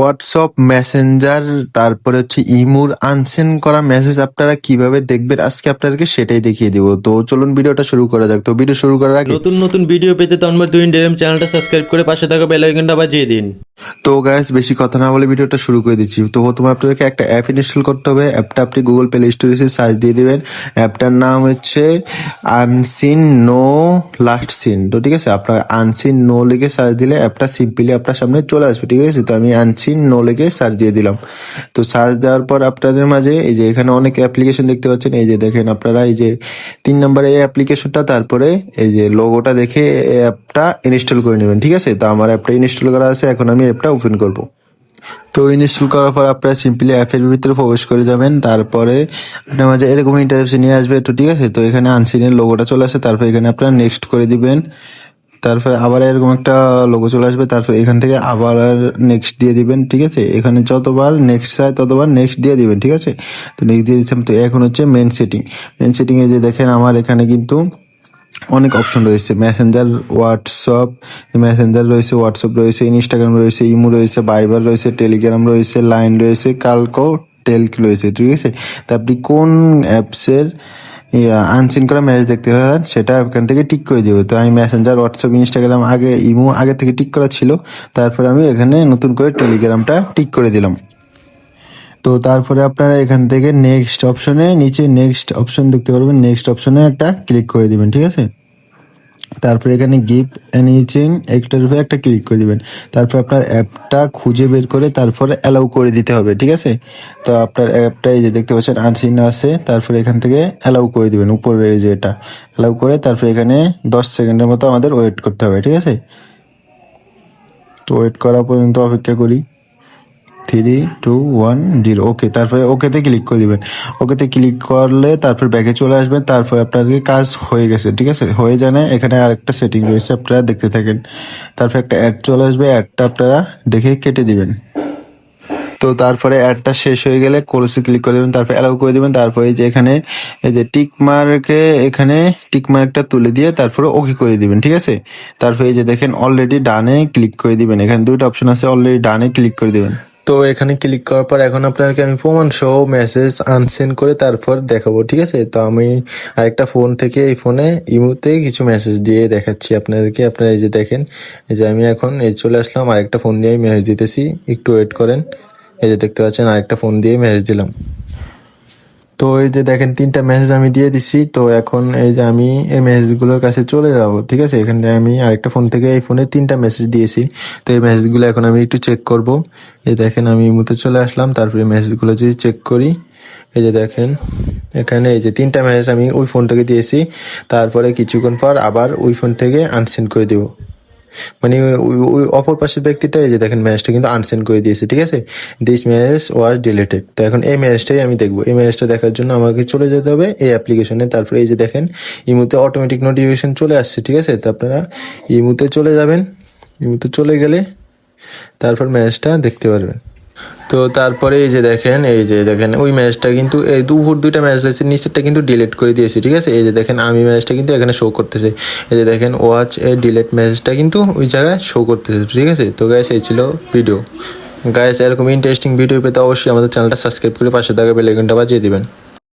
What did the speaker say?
WhatsApp Messenger তারপরে হচ্ছে ইমুর unsend করা মেসেজ আপনারা কীভাবে দেখবেন? আজকে আপনাদেরকে সেটাই দেখিয়ে দিব। তো চলুন ভিডিওটা শুরু করা যাক। তো ভিডিও শুরু করার আগে নতুন নতুন ভিডিও পেতে তন্ময় তুই ডেম চ্যানেলটা সাবস্ক্রাইব করে পাশে থাকা বেল আইকনটা বাজিয়ে দিন। তো গাইস বেশি কথা না বলে ভিডিওটা শুরু করে দিচ্ছি। তো প্রথমে আপনাদেরকে একটা অ্যাপ ইনস্টল করতে হবে। অ্যাপটা আপনি গুগল প্লে স্টোরে এসে সার্চ দিয়ে দিবেন। অ্যাপটার নাম হচ্ছে আনসিন নো লাস্ট সিন তো ঠিক আছে আপনার আনসিন নো লিখে সার্চ দিলে অ্যাপটা সিম্পলি আপনার সামনে চলে আসবে। ঠিক আছে? তো আমি আনসিন নো লিখে সার্চ দিয়ে দিলাম। তো সার্চ দেওয়ার পর আপনাদের মাঝে এই যে এখানে অনেক অ্যাপ্লিকেশন দেখতে পাচ্ছেন, এই যে দেখেন আপনারা এই যে তিন নম্বরে এই অ্যাপ্লিকেশনটা তারপরে এই যে লোগোটা দেখে অ্যাপটা ইনস্টল করে নেবেন, ঠিক আছে? তো আমার অ্যাপটা ইনস্টল করা আছে, এখন আমি অ্যাপটা ওপেন করব। তো ইনস্টল করার পর আপনারা সিম্পলি অ্যাপের ভিতরে প্রবেশ করে যাবেন, তারপরে আপনার মাঝে এরকম ইন্টারভিউ নিয়ে আসবে তো ঠিক আছে? তো এখানে আনসিনের লোগোটা চলে আসে, তারপর এখানে আপনারা নেক্সট করে দিবেন। তারপরে আবার এরকম একটা লোগো চলে আসবে, তারপর এখান থেকে আবার নেক্সট দিয়ে দিবেন, ঠিক আছে? এখানে যতবার নেক্সট চাই, ততবার নেক্সট দিয়ে দিবেন, ঠিক আছে? তো নেক্সট দিয়ে দিচ্ছিলাম, তো এখন হচ্ছে মেন সেটিং মেন সেটিং এ যে দেখেন আমার এখানে কিন্তু অনেক অপশন রয়েছে। মেসেঞ্জার হোয়াটসঅ্যাপ মেসেঞ্জার রয়েছে হোয়াটসঅ্যাপ রয়েছে ইনস্টাগ্রাম রয়েছে ইমো রয়েছে বাইবার রয়েছে টেলিগ্রাম রয়েছে লাইন রয়েছে কালকো টেলক রয়েছে, ঠিক আছে? তা আপনি কোন অ্যাপসের আনসিন করা ম্যাচ দেখতে হয় সেটা ওখান থেকে টিক করে দেবো। তো আমি মেসেঞ্জার হোয়াটসঅ্যাপ ইনস্টাগ্রাম আগে, ইমো আগে থেকে টিক করা ছিল। তারপরে আমি এখানে নতুন করে টেলিগ্রামটা টিক করে দিলাম। তো তারপরে আপনারা এখান থেকে নেক্সট অপশনে নিচে নেক্সট অপশন দেখতে পারবেন। নেক্সট অপশনে একটা ক্লিক করে দেবেন, ঠিক আছে? তারপরে এখানে গিভ এনিথিং একটার উপরে একটা ক্লিক করে দিবেন। তারপর আপনার অ্যাপটা খুঁজে বের করে তারপরে অ্যালাউ করে দিতে হবে, ঠিক আছে? তো আপনার অ্যাপটা এই যে দেখতে পাচ্ছেন আনসিন আছে, তারপরে এখান থেকে অ্যালাউ করে দিবেন উপরে এই যে এটা। অ্যালাউ করে তারপরে এখানে দশ সেকেন্ডের মতো আমাদের ওয়েট করতে হবে, ঠিক আছে? তো ওয়েট করা পর্যন্ত অপেক্ষা করি। Three two one zero okay তারপরে ওকেতে ক্লিক করে দিবেন। ওকেতে ক্লিক করলে তারপর ব্যাকে চলে আসবেন। তারপর আপনাদের কাজ হয়ে গেছে, ঠিক আছে? হয়ে যায় না, এখানে আরেকটা সেটিং রয়েছে, আপনারা দেখতে থাকেন। তারপর একটা অ্যাড চলে আসবে অ্যাডটা আপনারা দেখে কেটে দিবেন। তো তারপরে অ্যাডটা শেষ হয়ে গেলে কোর্সে ক্লিক করে দেবেন, তারপরে অ্যালাউ করে দেবেন। তারপরে এই যে এখানে, এই যে টিক মার্কে এখানে টিক মার্কটা তুলে দিয়ে তারপরে ওকে করে দিবেন, ঠিক আছে? তারপরে এই যে দেখেন অলরেডি ডানে ক্লিক করে দিবেন। এখানে দুইটা অপশন আছে অলরেডি ডানে ক্লিক করে দিবেন। তো এখানে ক্লিক করার পর এখন আপনাকে আমি প্রমাণ সহ মেসেজ আনসেন্ড করে তারপর দেখাবো, ঠিক আছে? তো আমি আরেকটা ফোন থেকে এই ফোনে ইমুতে কিছু মেসেজ দিয়ে দেখাচ্ছি আপনাদেরকে। আপনারা এই যে দেখেন, এই যে আমি এখন এই চলে আসলাম, আরেকটা ফোন দিয়ে মেসেজ দিতেছি। একটু ওয়েট করেন। এই যে দেখতে পাচ্ছেন, আরেকটা ফোন দিয়ে মেসেজ দিলাম। তো এই যে দেখেন, তিনটা মেসেজ আমি দিয়ে দিছি। তো এখন এই যে আমি এই মেসেজগুলোর কাছে চলে যাব, ঠিক আছে? এখানে আমি আরেকটা ফোন থেকে এই ফোনে তিনটা মেসেজ দিয়েছি। তো এই মেসেজগুলো এখন আমি একটু চেক করব। এই দেখেন, আমি মুতে চলে আসলাম। তারপরে মেসেজগুলো যদি চেক করি, এই যে দেখেন, এখানে এই যে তিনটা মেসেজ আমি ওই ফোন থেকে দিয়েছি। তারপরে কিছুক্ষণ পর আবার ওই ফোন থেকে আনসেন্ড করে দেবো। মানে ওই- অপর পাশের ব্যক্তিটা এই যে দেখেন ম্যাচটা কিন্তু আনসেন্ড করে দিয়েছে, ঠিক আছে? দিস ম্যাচ ওয়াজ ডিলেটেড তো এখন এই ম্যাচটাই আমি দেখব। এই ম্যাচটা দেখার জন্য আমাকে চলে যেতে হবে এই অ্যাপ্লিকেশনে তারপরে এই যে দেখেন ইমুতে অটোমেটিক নোটিফিকেশন চলে আসছে, ঠিক আছে? তো আপনারা ইমুতে চলে যাবেন। ইমুতে চলে গেলে তারপর ম্যাচটা দেখতে পারবেন। তো তারপরে এই যে দেখেন, এই যে দেখেন, ওই ম্যাচটা কিন্তু এই দুপুর দুইটা ম্যাচ রয়েছে, নিচেরটা কিন্তু ডিলেট করে দিয়েছি, ঠিক আছে? এই যে দেখেন, আমি ম্যাচটা কিন্তু এখানে শো করতেছে। এই যে দেখেন ওয়াচ এ ডিলেট ম্যাচটা কিন্তু ওই জায়গায় শো করতেছে, ঠিক আছে? তো গাইস এই ছিল ভিডিও গাইস এরকম ইন্টারেস্টিং ভিডিও পেতে অবশ্যই আমাদের চ্যানেলটা সাবস্ক্রাইব করে পাশে থাকা বেলাইকনটা বাজিয়ে দিবেন।